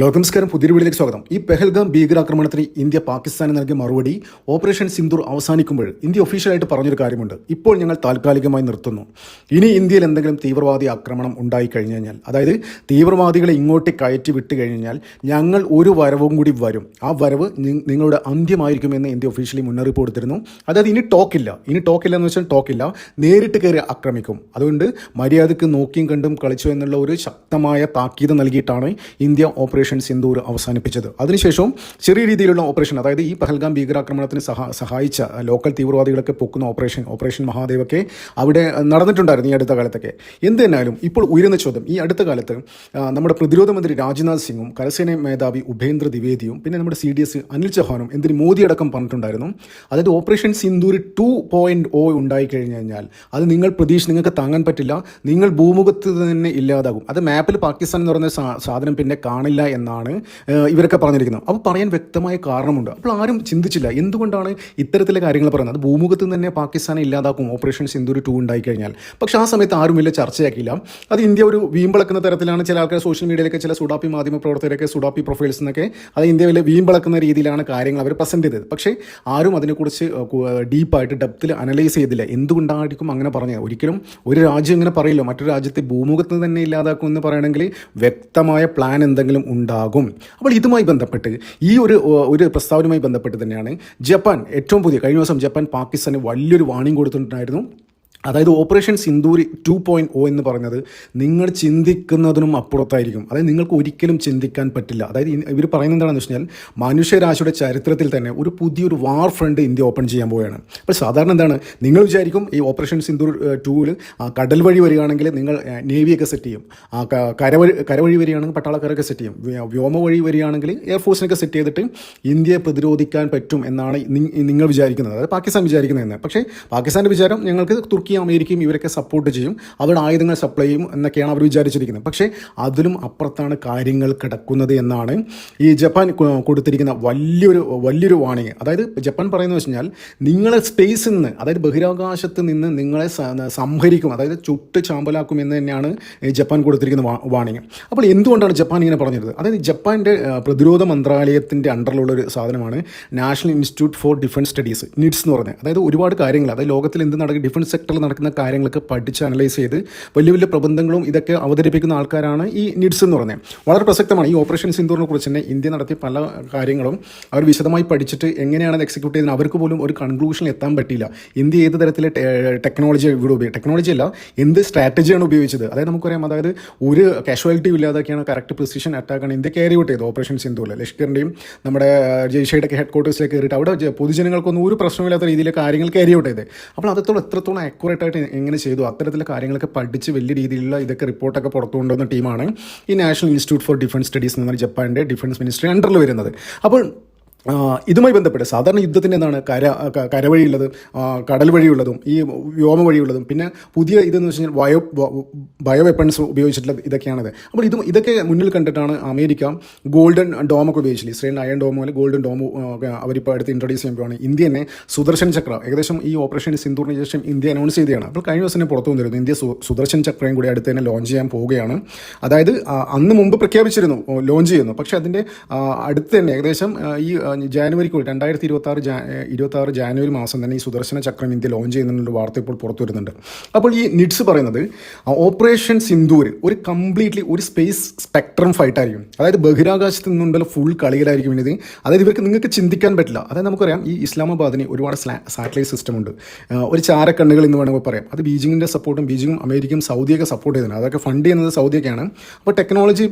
ലോക നമസ്കാരം പുതിയ വീടിലേക്ക് സ്വാഗതം. ഈ പെഹൽഗാം ഭീകരാക്രമണത്തിന് ഇന്ത്യ പാകിസ്ഥാന് നൽകിയ മറുപടി ഓപ്പറേഷൻ സിന്ദൂർ അവസാനിക്കുമ്പോൾ ഇന്ത്യ ഒഫീഷ്യലായിട്ട് പറഞ്ഞൊരു കാര്യമുണ്ട്. ഇപ്പോൾ ഞങ്ങൾ താൽക്കാലികമായി നിർത്തുന്നു. ഇനി ഇന്ത്യയിൽ എന്തെങ്കിലും തീവ്രവാദി ആക്രമണം ഉണ്ടായി കഴിഞ്ഞു കഴിഞ്ഞാൽ അതായത് തീവ്രവാദികളെ ഇങ്ങോട്ട് കയറ്റി വിട്ട് കഴിഞ്ഞാൽ ഞങ്ങൾ ഒരു വരവും കൂടി വരും. ആ വരവ് നിങ്ങളുടെ അന്ത്യമായിരിക്കുമെന്ന് ഇന്ത്യ ഒഫീഷ്യലി മുന്നറിയിപ്പ് കൊടുത്തിരുന്നു. അതായത് ഇനി ടോക്കില്ല. ഇനി ടോക്കില്ല എന്ന് വെച്ചാൽ ടോക്കില്ല. നേരിട്ട് കയറി ആക്രമിക്കും. അതുകൊണ്ട് മര്യാദയ്ക്ക് നോക്കിയും കണ്ടും കളിച്ചു എന്നുള്ള ഒരു ശക്തമായ താക്കീത് നൽകിയിട്ടാണ് ഇന്ത്യ ഓപ്പറേഷൻ സിന്ദൂർ അവസാനിപ്പിച്ചത്. അതിനുശേഷവും ചെറിയ രീതിയിലുള്ള ഓപ്പറേഷൻ അതായത് ഈ പഹൽഗാം ഭീകരാക്രമണത്തിന് സഹ സഹായിച്ച ലോക്കൽ തീവ്രവാദികളൊക്കെ പൊക്കുന്ന ഓപ്പറേഷൻ ഓപ്പറേഷൻ മഹാദേവൊക്കെ അവിടെ നടന്നിട്ടുണ്ടായിരുന്നു ഈ അടുത്ത കാലത്തൊക്കെ. എന്ത് ഇപ്പോൾ ഉയരുന്ന ചോദ്യം ഈ അടുത്ത കാലത്ത് നമ്മുടെ പ്രതിരോധ മന്ത്രി രാജ്നാഥ് സിംഗും കരസേന മേധാവി ഉപേന്ദ്ര ദ്വിവേദിയും പിന്നെ നമ്മുടെ സി ഡി എസ് അനിൽ ചൗഹാനും എന്തിന് മോദി അടക്കം പറഞ്ഞിട്ടുണ്ടായിരുന്നു. അതായത് operation Sindoor two point O ഉണ്ടായി കഴിഞ്ഞു കഴിഞ്ഞാൽ അത് നിങ്ങൾ പ്രതീക്ഷ നിങ്ങൾക്ക് താങ്ങാൻ പറ്റില്ല നിങ്ങൾ ഭൂമുഖത്ത് തന്നെ ഇല്ലാതാകും. അത് മാപ്പിൽ പാകിസ്ഥാൻ എന്ന് പറയുന്ന സാധനം പിന്നെ കാണില്ല എന്നാണ് ഇവരൊക്കെ പറഞ്ഞിരിക്കുന്നത്. അപ്പോൾ പറയാൻ വ്യക്തമായ കാരണമുണ്ട്. അപ്പോൾ ആരും ചിന്തിച്ചില്ല. എന്തുകൊണ്ടാണ് ഇത്തരത്തിലെ കാര്യങ്ങൾ പറയുന്നത്? ഭൂമുഖത്ത് തന്നെ പാകിസ്ഥാനെ ഇല്ലാതാക്കും ഓപ്പറേഷൻ സിന്ദൂർ ടു ഉണ്ടായി കഴിഞ്ഞാൽ പക്ഷേ ആ സമയത്ത് ആരും വലിയ ചർച്ചയാക്കില്ല അത് ഇന്ത്യ ഒരു വീമ്പിളക്കുന്ന തരത്തിലാണ് ചില ആൾക്കാർ സോഷ്യൽ മീഡിയയിലൊക്കെ ചില സുഡാപ്പി മാധ്യമ പ്രവർത്തകരൊക്കെ സുഡാപ്പി പ്രൊഫൈൽസ് എന്നൊക്കെ അത് ഇന്ത്യ വലിയ വീമ്പിളക്കുന്ന രീതിയിലാണ് കാര്യങ്ങൾ അവർ പ്രസന്റ് ചെയ്തത്. പക്ഷേ ആരും അതിനെക്കുറിച്ച് ഡീപ്പായിട്ട് ഡെപ്തിൽ അനലൈസ് ചെയ്തില്ല. എന്തുകൊണ്ടായിരിക്കും അങ്ങനെ പറഞ്ഞത്? ഒരിക്കലും ഒരു രാജ്യം ഇങ്ങനെ പറയില്ല. മറ്റൊരു രാജ്യത്തെ ഭൂമുഖത്ത് തന്നെ ഇല്ലാതാക്കും എന്ന് പറയണമെങ്കിൽ വ്യക്തമായ പ്ലാൻ എന്തെങ്കിലും ഉണ്ടാകും. അപ്പോൾ ഇതുമായി ബന്ധപ്പെട്ട് ഈ ഒരു ഒരു പ്രസ്താവനയുമായി ബന്ധപ്പെട്ട് തന്നെയാണ് ജപ്പാൻ ഏറ്റവും പുതിയ കഴിഞ്ഞ ദിവസം ജപ്പാൻ പാകിസ്ഥാന് വലിയൊരു വാണിംഗ് കൊടുത്തിട്ടുണ്ടായിരുന്നു. അതായത് ഓപ്പറേഷൻ സിന്ദൂരി ടു പോയിന്റ് ഒ എന്ന് പറഞ്ഞത് നിങ്ങൾ ചിന്തിക്കുന്നതിനും അപ്പുറത്തായിരിക്കും. അതായത് നിങ്ങൾക്ക് ഒരിക്കലും ചിന്തിക്കാൻ പറ്റില്ല. അതായത് ഇവർ പറയുന്നത് എന്താണെന്ന് വെച്ച് കഴിഞ്ഞാൽ മനുഷ്യരാശിയുടെ ചരിത്രത്തിൽ തന്നെ ഒരു പുതിയൊരു വാർ ഫ്രണ്ട് ഇന്ത്യ ഓപ്പൺ ചെയ്യാൻ പോവുകയാണ്. അപ്പോൾ സാധാരണ എന്താണ്? നിങ്ങൾ വിചാരിക്കും ഈ ഓപ്പറേഷൻ സിന്ദൂർ ടൂവിൽ കടൽ വഴി വരികയാണെങ്കിൽ നിങ്ങൾ നേവിയൊക്കെ സെറ്റ് ചെയ്യും. കരവഴി കരവഴി വരികയാണെങ്കിൽ പട്ടാളക്കാരൊക്കെ സെറ്റ് ചെയ്യും. വ്യ- വ്യോമ വഴി വരികയാണെങ്കിൽ എയർഫോഴ്സിനൊക്കെ സെറ്റ് ചെയ്തിട്ട് ഇന്ത്യയെ പ്രതിരോധിക്കാൻ പറ്റും എന്നാണ് നിങ്ങൾ വിചാരിക്കുന്നത്. അതായത് പാകിസ്ഥാൻ വിചാരിക്കുന്നതെന്ന് പക്ഷേ പാകിസ്ഥാന്റെ വിചാരം ഞങ്ങൾക്ക് തുർക്കിയും അമേരിക്കയും ഇവരൊക്കെ സപ്പോർട്ട് ചെയ്യും. അവരുടെ ആയുധങ്ങൾ സപ്ലൈ ചെയ്യും എന്നൊക്കെയാണ് അവർ വിചാരിച്ചിരിക്കുന്നത്. പക്ഷേ അതിലും അപ്പുറത്താണ് കാര്യങ്ങൾ കിടക്കുന്നത് എന്നാണ് ഈ ജപ്പാൻ കൊടുത്തിരിക്കുന്ന വലിയൊരു വലിയൊരു വാണിംഗ് അതായത് ജപ്പാൻ പറയുന്നത് വെച്ച് കഴിഞ്ഞാൽ നിങ്ങളെ സ്പേസിൽ നിന്ന് അതായത് ബഹിരാകാശത്ത് നിന്ന് നിങ്ങളെ സംഹരിക്കും അതായത് ചുട്ട് ചാമ്പലാക്കും എന്ന് തന്നെയാണ് ജപ്പാൻ കൊടുത്തിരിക്കുന്ന വാണിംഗ് അപ്പോൾ എന്തുകൊണ്ടാണ് ജപ്പാൻ ഇങ്ങനെ പറഞ്ഞത് അതായത് ജപ്പാന്റെ പ്രതിരോധ മന്ത്രാലയത്തിന്റെ അണ്ടറിലുള്ള ഒരു സാധനമാണ് national institute for defence studies NIDS എന്ന് പറഞ്ഞത്. അതായത് ഒരുപാട് കാര്യങ്ങൾ അതായത് ലോകത്തിൽ എന്ത് നടക്കും ഡിഫൻസ് സെക്ടറിൽ നടക്കുന്ന കാര്യങ്ങളൊക്കെ പഠിച്ച് അനലൈസ് ചെയ്ത് വലിയ വലിയ പ്രബന്ധങ്ങളും ഇതൊക്കെ അവതരിപ്പിക്കുന്ന ആൾക്കാരാണ് ഈ നിഡ്സ് എന്ന് പറയുന്നത്. വളരെ പ്രസക്തമാണ്. ഈ ഓപ്പറേഷൻ സിന്ദൂറിനെ കുറിച്ച് തന്നെ ഇന്ത്യ നടത്തിയ പല കാര്യങ്ങളും അവർ വിശദമായി പഠിച്ചിട്ട് എങ്ങനെയാണ് അത് എക്സിക്യൂട്ട് ചെയ്യുന്നത് അവർക്ക് പോലും ഒരു കൺക്ലൂഷൻ എത്താൻ പറ്റിയില്ല. ഇന്ത്യ ഏത് തരത്തിലെ ടെക്നോളജി ഇവിടെ ഉപയോഗിക്കും ടെക്നോളജി അല്ല എന്ത് സ്ട്രാറ്റജിയാണ് ഉപയോഗിച്ചത്? അതായത് നമുക്കറിയാം അതായത് ഒരു കാഷ്വാലിറ്റി ഇല്ലാതൊക്കെയാണ് കറക്റ്റ് പ്രിസിഷൻ അറ്റാക്കാണ് ഇന്ത്യ ക്യാരി ഔട്ട് ചെയ്തത് ഓപ്പറേഷൻ സിന്ധുവിൽ ലഷ്കറിന്റെയും നമ്മുടെ ജയ്ഷയുടെ ഹെഡ് ക്വാർട്ടേഴ്സിലേക്ക് കയറിയിട്ട് അവിടെ പൊതുജനങ്ങൾക്കൊന്നും ഒരു പ്രശ്നമില്ലാത്ത രീതിയിൽ കാര്യങ്ങൾ ക്യാരി ഔട്ട് ചെയ്തത്. അപ്പോൾ അത്രത്തോളം എത്രത്തോളം ആയിട്ട് എങ്ങനെ ചെയ്തു. അത്തരത്തിലെ കാര്യങ്ങളൊക്കെ പഠിച്ച് വലിയ രീതിയിലുള്ള ഇതൊക്കെ റിപ്പോർട്ടൊക്കെ പുറത്തു കൊണ്ടുവന്ന ടീമാണ് ഈ national institute for defence studies എന്ന് പറഞ്ഞ ജപ്പാന്റെ ഡിഫൻസ് മിനിസ്ട്രി അണ്ടറിൽ വരുന്നത്. അപ്പോൾ ഇതുമായി ബന്ധപ്പെട്ട് സാധാരണ യുദ്ധത്തിന് എന്താണ് കര കരവഴിയുള്ളതും കടൽ വഴിയുള്ളതും ഈ വ്യോമ വഴിയുള്ളതും പിന്നെ പുതിയ ഇതെന്ന് വെച്ച് കഴിഞ്ഞാൽ ബയോ ബയോ വെപ്പൺസ് ഉപയോഗിച്ചിട്ടുള്ള ഇതൊക്കെയാണത്. അപ്പോൾ ഇതും ഇതൊക്കെ മുന്നിൽ കണ്ടിട്ടാണ് അമേരിക്ക ഗോൾഡൻ ഡോമൊക്കെ ഉപയോഗിച്ചില്ല? ഇസ്രയേൽ അയൺ ഡോമോ അല്ലെങ്കിൽ ഗോൾഡൻ ഡോമോ അവരിപ്പോൾ അടുത്ത് ഇൻട്രൊഡ്യൂസ് ചെയ്യുമ്പോഴാണ് ഇന്ത്യ തന്നെ സുദർശൻ ചക്ര ഏകദേശം ഈ ഓപ്പറേഷൻ സിന്ധുറിന് ശേഷം ഇന്ത്യ അനൗൺസ് ചെയ്തതാണ്. അപ്പോൾ കഴിഞ്ഞ ദിവസം തന്നെ പുറത്തു വന്നിരുന്നു. ഇന്ത്യ സുദർശൻ ചക്രയും കൂടി അടുത്ത് തന്നെ ലോഞ്ച് ചെയ്യാൻ പോവുകയാണ്. അതായത് അന്ന് മുമ്പ് പ്രഖ്യാപിച്ചിരുന്നു ലോഞ്ച് ചെയ്യുന്നു. പക്ഷേ അതിന്റെ അടുത്ത് തന്നെ ഏകദേശം ഈ ആ, ജാനുവരിക്കുള്ളിൽ രണ്ടായിരത്തി ഇരുപത്തി ആറ് ഇരുപത്തി ആറ് ജാനുവരി മാസം തന്നെ ഈ സുദർശന ചക്രം ഇന്ത്യ ലോഞ്ച് ചെയ്യുന്നതിനുള്ള വാർത്ത ഇപ്പോൾ പുറത്തു വരുന്നുണ്ട്. അപ്പോൾ ഈ നിഡ്സ് പറയുന്നത് ഓപ്പറേഷൻ സിന്ദൂർ ഒരു കംപ്ലീറ്റ്ലി ഒരു സ്പേസ് സ്പെക്ട്രം ഫൈറ്റ് ആയിരിക്കും. അതായത് ബഹിരാകാശത്ത് നിന്നുള്ള ഫുൾ കളികളായിരിക്കും ഇത് അതായത് ഇവർക്ക് നിങ്ങൾക്ക് ചിന്തിക്കാൻ പറ്റില്ല. അതായത് നമുക്കറിയാം ഈ ഇസ്ലാമാബാദിന് ഒരുപാട് സാറ്റലൈറ്റ് സിസ്റ്റം ഉണ്ട്. ഒരു ചാരക്കണ്ണുകൾ എന്ന് വേണമെങ്കിൽ പറയാം. അത് ബീജിങ്ങിന്റെ സപ്പോർട്ടും ബീജിങ്ങും അമേരിക്കയും സൗദിയൊക്കെ സപ്പോർട്ട് ചെയ്യുന്നത് അതൊക്കെ ഫണ്ട് ചെയ്യുന്നത് സൗദിയൊക്കെയാണ്. അപ്പോൾ ടെക്നോളജി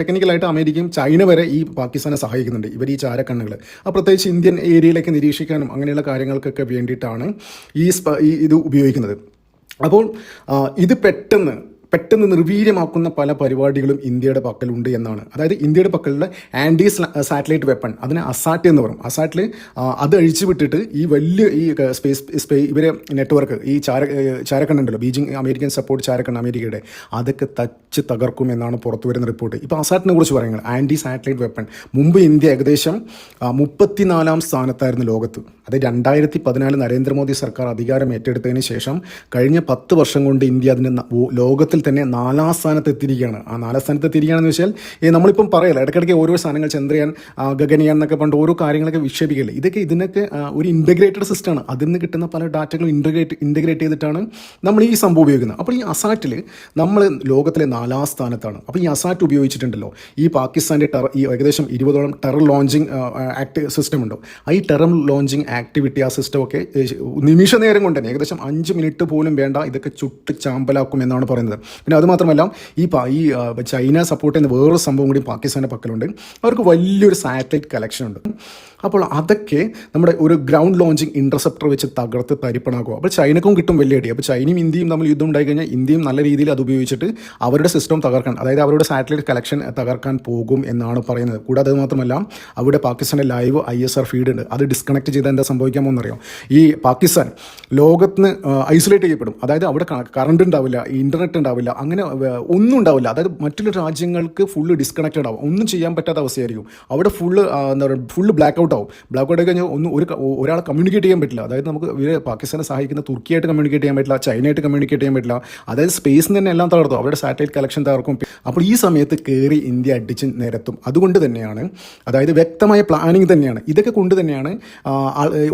ടെക്നിക്കലായിട്ട് അമേരിക്കയും ചൈന വരെ ഈ പാകിസ്ഥാനെ സഹായിക്കുന്നുണ്ട്. ഇവർ ഈ ചാരക്കണ്ണുകൾ. ആ പ്രത്യേകിച്ച് ഇന്ത്യൻ ഏരിയയിലേക്ക് നിരീക്ഷിക്കാനും അങ്ങനെയുള്ള കാര്യങ്ങൾക്കൊക്കെ വേണ്ടിയിട്ടാണ് ഈ ഇത് ഉപയോഗിക്കുന്നത്. അപ്പോൾ ഇത് പെട്ടെന്ന് പെട്ടെന്ന് നിർവീര്യമാക്കുന്ന പല പരിപാടികളും ഇന്ത്യയുടെ പക്കലുണ്ട് എന്നാണ്. അതായത് ഇന്ത്യയുടെ പക്കലുള്ള ആന്റി സാറ്റലൈറ്റ് വെപ്പൺ അതിന് അസാറ്റ് എന്ന് പറയും. അസാറ്റിൽ അത് അഴിച്ചു വിട്ടിട്ട് ഈ വലിയ ഈ സ്പേസ് സ്പേ ഇവരെ നെറ്റ്വർക്ക് ഈ ചാര ചാരക്കണ്ണുണ്ടല്ലോ ബീജിംഗ് അമേരിക്കൻ സപ്പോർട്ട് ചാരക്കണ്ണ അമേരിക്കയുടെ അതൊക്കെ തച്ച് തകർക്കും എന്നാണ് പുറത്തു വരുന്ന റിപ്പോർട്ട്. ഇപ്പോൾ അസാറ്റിനെ കുറിച്ച് പറയുന്നത് ആന്റി സാറ്റലൈറ്റ് വെപ്പൺ. മുമ്പ് ഇന്ത്യ ഏകദേശം മുപ്പത്തിനാലാം സ്ഥാനത്തായിരുന്നു ലോകത്ത്. അത് രണ്ടായിരത്തി പതിനാല് നരേന്ദ്രമോദി സർക്കാർ അധികാരം ഏറ്റെടുത്തതിന് ശേഷം കഴിഞ്ഞ പത്ത് വർഷം കൊണ്ട് ഇന്ത്യ അതിന് ലോകത്തിൽ തന്നെ നാലാം സ്ഥാനത്ത് എത്തിയിരിക്കുകയാണ്. ആ നാലാം സ്ഥാനത്ത് എത്തിയിരിക്കുകയാണെന്ന് വെച്ചാൽ ഈ നമ്മളിപ്പം പറയല്ലോ ഇടയ്ക്കിടയ്ക്ക് ഓരോ സാധനങ്ങൾ ചന്ദ്രയാൻ ഗഗനിയാൻ എന്നൊക്കെ പണ്ട് ഓരോ കാര്യങ്ങളൊക്കെ വിക്ഷേപിക്കില്ലേ? ഇതൊക്കെ ഇതിനൊക്കെ ഒരു ഇന്റഗ്രേറ്റഡ് സിസ്റ്റമാണ് അതിൽ നിന്ന് കിട്ടുന്ന പല ഡാറ്റകളും ഇന്റഗ്രേറ്റ് ഇന്റഗ്രേറ്റ് ചെയ്തിട്ടാണ് നമ്മൾ ഈ സംഭവം ഉപയോഗിക്കുന്നത്. അപ്പോൾ ഈ അസാറ്റിൽ നമ്മൾ ലോകത്തിലെ നാലാം സ്ഥാനത്താണ്. അപ്പോൾ ഈ അസാറ്റ് ഉപയോഗിച്ചിട്ടുണ്ടല്ലോ. ഈ പാകിസ്ഥാന്റെ ടെറർ ഈ ഏകദേശം ഇരുപതോളം ടെറർ ലോഞ്ചിങ് ആക്ട് സിസ്റ്റം ഉണ്ടോ. ഈ ടെറർ ലോഞ്ചിങ് ആക്ടിവിറ്റി ആ സിസ്റ്റം ഒക്കെ ഏഹ്, നിമിഷ നേരം കൊണ്ട് തന്നെ ഏകദേശം അഞ്ച് മിനിറ്റ് പോലും വേണ്ട ഇതൊക്കെ ചുട്ട് ചാമ്പലാക്കും എന്നാണ് പറയുന്നത്. പിന്നെ അതുമാത്രമല്ല ഈ ഈ ചൈന സപ്പോർട്ട് ചെയ്യുന്ന വേറൊരു സംഭവം കൂടി പാകിസ്ഥാന്റെ പക്കലുണ്ട്. അവർക്ക് വലിയൊരു സാറ്റലൈറ്റ് കളക്ഷൻ ഉണ്ട്. അപ്പോൾ അതൊക്കെ നമ്മുടെ ഒരു ഗ്രൗണ്ട് ലോഞ്ചിങ് ഇന്റർസെപ്റ്റർ വെച്ച് തകർത്ത് തരിപ്പണാക്കും അപ്പോൾ ചൈനക്കും കിട്ടും വലിയ അടി. അപ്പോൾ ചൈനയും ഇന്ത്യയും തമ്മിൽ യുദ്ധം ഉണ്ടായി കഴിഞ്ഞാൽ ഇന്ത്യയും നല്ല രീതിയിൽ അത് ഉപയോഗിച്ചിട്ട് അവരുടെ സിസ്റ്റം തകർക്കാൻ അതായത് അവരുടെ സാറ്റലൈറ്റ് കളക്ഷൻ തകർക്കാൻ പോകും എന്നാണ് പറയുന്നത്. കൂടാതെ മാത്രമല്ല അവിടെ പാകിസ്ഥാന്റെ live I S R feed ഉണ്ട്. അത് ഡിസ്കണക്ട് ചെയ്താൽ എന്താ സംഭവിക്കാമോ എന്നറിയാം. ഈ പാകിസ്ഥാൻ ലോകത്തിന് ഐസൊലേറ്റ് ചെയ്യപ്പെടും. അതായത് അവിടെ കറണ്ട് ഉണ്ടാവില്ല ഇന്റർനെറ്റ് ഉണ്ടാവില്ല അങ്ങനെ ഒന്നും ഉണ്ടാവില്ല. അതായത് മറ്റുള്ള രാജ്യങ്ങൾക്ക് ഫുള്ള് ഡിസ്കണക്റ്റഡ് ആവും. ഒന്നും ചെയ്യാൻ പറ്റാത്ത അവസ്ഥയായിരിക്കും. അവിടെ ഫുള്ള് എന്താ പറയുക ഫുള്ള് ബ്ലാക്ക് ഔട്ട് ആവും ബ്ലാക്ക് ഔട്ട് കഴിഞ്ഞാൽ ഒന്നും ഒരു ഒരാളെ കമ്മ്യൂണിക്കേറ്റ് ചെയ്യാൻ പറ്റില്ല. അതായത് നമുക്ക് ഇവരെ പാകിസ്ഥാനെ സഹായിക്കുന്ന തുർക്കിയായിട്ട് കമ്മ്യൂണിക്കേറ്റ് ചെയ്യാൻ പറ്റില്ല ചൈനയായിട്ട് കമ്മ്യൂണിക്കേറ്റ് ചെയ്യാൻ പറ്റില്ല. അതായത് സ്പേസിൽ തന്നെ എല്ലാം തകർത്തും. അവരുടെ സാറ്റലൈറ്റ് കളക്ഷൻ തകർക്കും. അപ്പോൾ ഈ സമയത്ത് കയറി ഇന്ത്യ അടിച്ച് നിരത്തും. അതുകൊണ്ട് തന്നെയാണ് അതായത് വ്യക്തമായ പ്ലാനിങ് തന്നെയാണ്. ഇതൊക്കെ കൊണ്ട് തന്നെയാണ്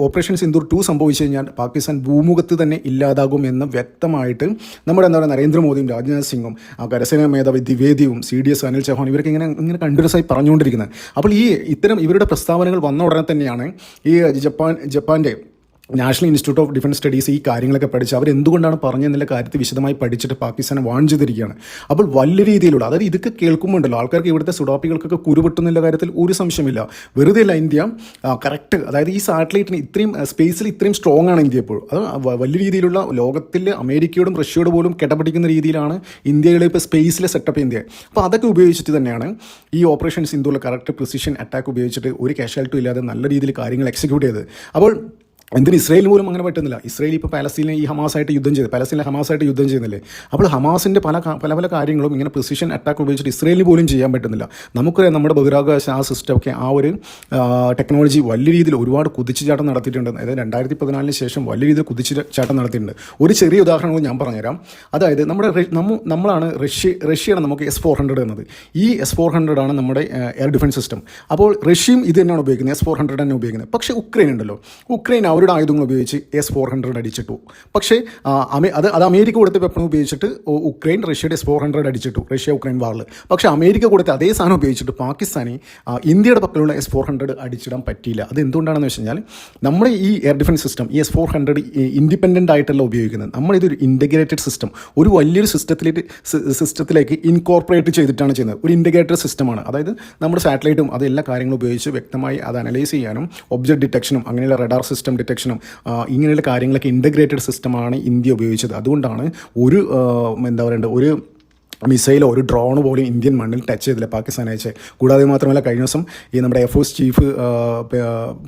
ഓപ്പറേഷൻ സിന്ദൂർ ടു സംഭവിച്ചു കഴിഞ്ഞാൽ പാകിസ്ഥാൻ ഭൂമുഖത്ത് തന്നെ ഇല്ലാതാകും എന്ന് വ്യക്തമായിട്ട് നമ്മുടെ എന്താ പറയുക നരേന്ദ്രമോദിയും രാജ്നാഥ് സിംഗും കരസേനാ മേധാവി ദ്വിവേദിയും C D S Anil Chauhan ഇവരൊക്കെ ഇങ്ങനെ ഇങ്ങനെ കണ്ടിന്യൂസ് ആയി പറഞ്ഞുകൊണ്ടിരിക്കുന്നത് അപ്പോൾ ഈ ഇത്തരം ഇവരുടെ പ്രസ്താവനകൾ വന്ന ഉടനെ തന്നെയാണ് ഈ ജപ്പാൻ ജപ്പാന്റെ national institute of defence studies ഈ കാര്യങ്ങളൊക്കെ പഠിച്ച് അവർ എന്തുകൊണ്ടാണ് പറഞ്ഞതെന്നുള്ള കാര്യത്തിൽ വിശദമായി പഠിച്ചിട്ട് പാകിസ്ഥാനെ വാൺ ചെയ്തിരിക്കുകയാണ്. അപ്പോൾ വലിയ രീതിയിലുള്ള അതായത് ഇതൊക്കെ കേൾക്കുമ്പോണ്ടല്ലോ ആൾക്കാർക്ക് ഇവിടുത്തെ സുഡാപ്പികൾക്കൊക്കെ കുരുപൊട്ടുന്നുള്ള കാര്യത്തിൽ ഒരു സംശയമില്ല വെറുതെ അല്ല ഇന്ത്യ കറക്റ്റ് അതായത് ഈ സാറ്റലൈറ്റിന് ഇത്രയും സ്പേസിൽ ഇത്രയും സ്ട്രോങ് ആണ് ഇന്ത്യ ഇപ്പോൾ. അത് വലിയ രീതിയിലുള്ള ലോകത്തിൽ അമേരിക്കയോടും റഷ്യയോട് പോലും കിടപിടിക്കുന്ന രീതിയിലാണ് ഇന്ത്യയിലെ ഇപ്പോൾ സ്പേസിലെ സെറ്റപ്പ് ഇന്ത്യ. അപ്പോൾ അതൊക്കെ ഉപയോഗിച്ചിട്ട് തന്നെയാണ് ഈ ഓപ്പറേഷൻ സിന്ധുവിലെ കറക്റ്റ് പ്രിസിഷൻ അറ്റാക്ക് ഉപയോഗിച്ചിട്ട് ഒരു കാഷ്വാലിറ്റി ഇല്ലാതെ നല്ല രീതിയിൽ കാര്യങ്ങൾ എക്സിക്യൂട്ട് ചെയ്തത്. അപ്പോൾ എന്തിന് ഇസ്രായേൽ പോലും അങ്ങനെ പറ്റുന്നില്ല. ഇസ്രായേൽ ഇപ്പോൾ പാലസ്തീനെ ഈ ഹമാസായിട്ട് യുദ്ധം ചെയ്ത് പാലസ്തീനെ ഹമാസായിട്ട് യുദ്ധം ചെയ്യുന്നില്ലേ? അപ്പോൾ ഹമാസിന്റെ പല പല പല കാര്യങ്ങളും ഇങ്ങനെ പ്രിസിഷൻ അറ്റാക്ക് ഉപയോഗിച്ചിട്ട് ഇസ്രയേലിന് പോലും ചെയ്യാൻ പറ്റുന്നില്ല. നമുക്കറിയാം നമ്മുടെ ബഹിരാകാശ ആ സിസ്റ്റം ഒക്കെ ആ ഒരു ടെക്നോളജി വലിയ രീതിയിൽ ഒരുപാട് കുതിച്ചുചാട്ടം നടത്തിയിട്ടുണ്ട്. അതായത് രണ്ടായിരത്തി പതിനാലിന് ശേഷം വലിയ രീതിയിൽ കുതിച്ചുചാട്ടം നടത്തിയിട്ടുണ്ട്. ഒരു ചെറിയ ഉദാഹരണം ഞാൻ പറഞ്ഞുതരാം. അതായത് നമ്മുടെ നമ്മ നമ്മളാണ് റഷ്യ റഷ്യയാണ് നമുക്ക് എസ് ഫോർ ഹൺഡ്രഡ് എന്നത്. ഈ എസ് ഫോർ ഹൺഡ്രഡ് ആണ് നമ്മുടെ എയർ ഡിഫൻസ് സിസ്റ്റം അപ്പോൾ റഷ്യയും ഇത് തന്നെയാണ് ഉപയോഗിക്കുന്നത് എസ് ഫോർ ഹൺഡ്രഡ് തന്നെ ഉപയോഗിക്കുന്നത്. പക്ഷേ ഉക്രൈൻ ഉണ്ടല്ലോ. ഉക്രൈൻ അവരുടെ ആയുധങ്ങൾ ഉപയോഗിച്ച് എസ് ഫോർ ഹൺഡ്രഡ് അടിച്ചിട്ടു. പക്ഷേ അത് അത് അമേരിക്ക കൊടുത്ത വെപ്പൺ ഉപയോഗിച്ചിട്ട് ഉക്രൈൻ റഷ്യയുടെ എസ് ഫോർ ഹൺഡ്രഡ് അടിച്ചിട്ടു. റഷ്യ ഉക്രൈൻ വാറിൽ പക്ഷേ അമേരിക്ക കൊടുത്ത അതേ സാധനം ഉപയോഗിച്ചിട്ട് പാകിസ്ഥാനെ ഇന്ത്യയുടെ പക്കലുള്ള എസ് ഫോർ ഹൺഡ്രഡ് അടിച്ചിടാൻ പറ്റിയില്ല. അത് എന്തുകൊണ്ടാണെന്ന് വെച്ച് കഴിഞ്ഞാൽ നമ്മുടെ ഈ എയർ ഡിഫൻസ് സിസ്റ്റം ഈ എസ് ഫോർ ഹൺഡ്രഡ് ഇൻഡിപെൻഡന്റ് ആയിട്ടല്ല ഉപയോഗിക്കുന്നത്. നമ്മളിതൊരു ഇന്റഗ്രേറ്റഡ് സിസ്റ്റം ഒരു വലിയൊരു സിസ്റ്റത്തിലേക്ക് സിസ്റ്റത്തിലേക്ക് ഇൻകോർപ്പറേറ്റ് ചെയ്തിട്ടാണ് ചെയ്യുന്നത്. ഒരു ഇന്റഗ്രേറ്റഡ് സിസ്റ്റമാണ് അതായത് നമ്മുടെ സാറ്റലൈറ്റും അത് എല്ലാ കാര്യങ്ങളും ഉപയോഗിച്ച് വ്യക്തമായി അത് അനലൈസ് ചെയ്യാനും ഒബ്ജക്ട് ഡിറ്റക്ഷനും അങ്ങനെയുള്ള റഡാർ സിസ്റ്റം ഡിറ്റക്ഷനും ഇങ്ങനെയുള്ള കാര്യങ്ങളൊക്കെ ഇന്റഗ്രേറ്റഡ് സിസ്റ്റമാണ് ഇന്ത്യ ഉപയോഗിച്ചത്. അതുകൊണ്ടാണ് ഒരു എന്താ പറയേണ്ടത് ഒരു മിസൈലോ ഒരു ഡ്രോൺ പോലും ഇന്ത്യൻ മണ്ണിൽ ടച്ച് ചെയ്തില്ല. പാകിസ്ഥാൻ അയച്ച്. കൂടാതെ മാത്രമല്ല കഴിഞ്ഞ ദിവസം ഈ നമ്മുടെ എഫ് എസ് ചീഫ്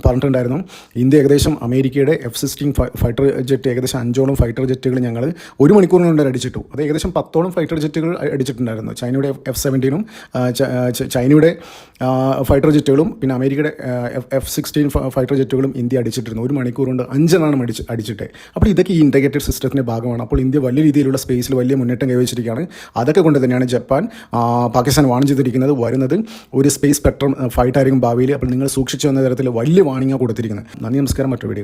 പറഞ്ഞിട്ടുണ്ടായിരുന്നു ഇന്ത്യ ഏകദേശം അമേരിക്കയുടെ എഫ് സിക്സ്റ്റീൻ ഫൈറ്റർ ജെറ്റ് ഏകദേശം അഞ്ചോളം ഫൈറ്റർ ജെറ്റുകൾ ഞങ്ങൾ ഒരു മണിക്കൂറിനുണ്ട് അടിച്ചിട്ടു. അത് ഏകദേശം പത്തോളം ഫൈറ്റർ ജെറ്റുകൾ അടിച്ചിട്ടുണ്ടായിരുന്നു. ചൈനയുടെ എഫ് സെവന്റീനും ചൈനയുടെ ഫൈറ്റർ ജെറ്റുകളും പിന്നെ അമേരിക്കയുടെ എഫ് സിക്സ്റ്റീൻ ഫൈറ്റർ ജെറ്റുകളും ഇന്ത്യ അടിച്ചിട്ടിരുന്നു. ഒരു മണിക്കൂർ കൊണ്ട് അഞ്ചെണ്ണം അടിച്ച് അടിച്ചിട്ട്. അപ്പോൾ ഇതൊക്കെ ഈ ഇന്റഗ്രേറ്റഡ് സിസ്റ്റത്തിന്റെ ഭാഗമാണ്. അപ്പോൾ ഇന്ത്യ വലിയ രീതിയിലുള്ള സ്പേസിൽ വലിയ മുന്നേറ്റം കൈവച്ചിരിക്കുകയാണ് അതൊക്കെ കൊണ്ട് തന്നെയാണ് ജപ്പാൻ പാകിസ്ഥാൻ വാണിംഗ് ചെയ്തിരിക്കുന്നത് വരുന്നത് ഒരു സ്പേസ് സ്പെക്ട്രം ഫൈറ്റ് ആയിരിക്കും ഭാവിയിൽ. അപ്പോൾ നിങ്ങൾ സൂക്ഷിച്ചു വന്ന തരത്തിൽ വലിയ വാണിംഗ് കൊടുത്തിരിക്കുന്നത്. നന്ദി നമസ്കാരം. മറ്റൊരു വീഡിയോ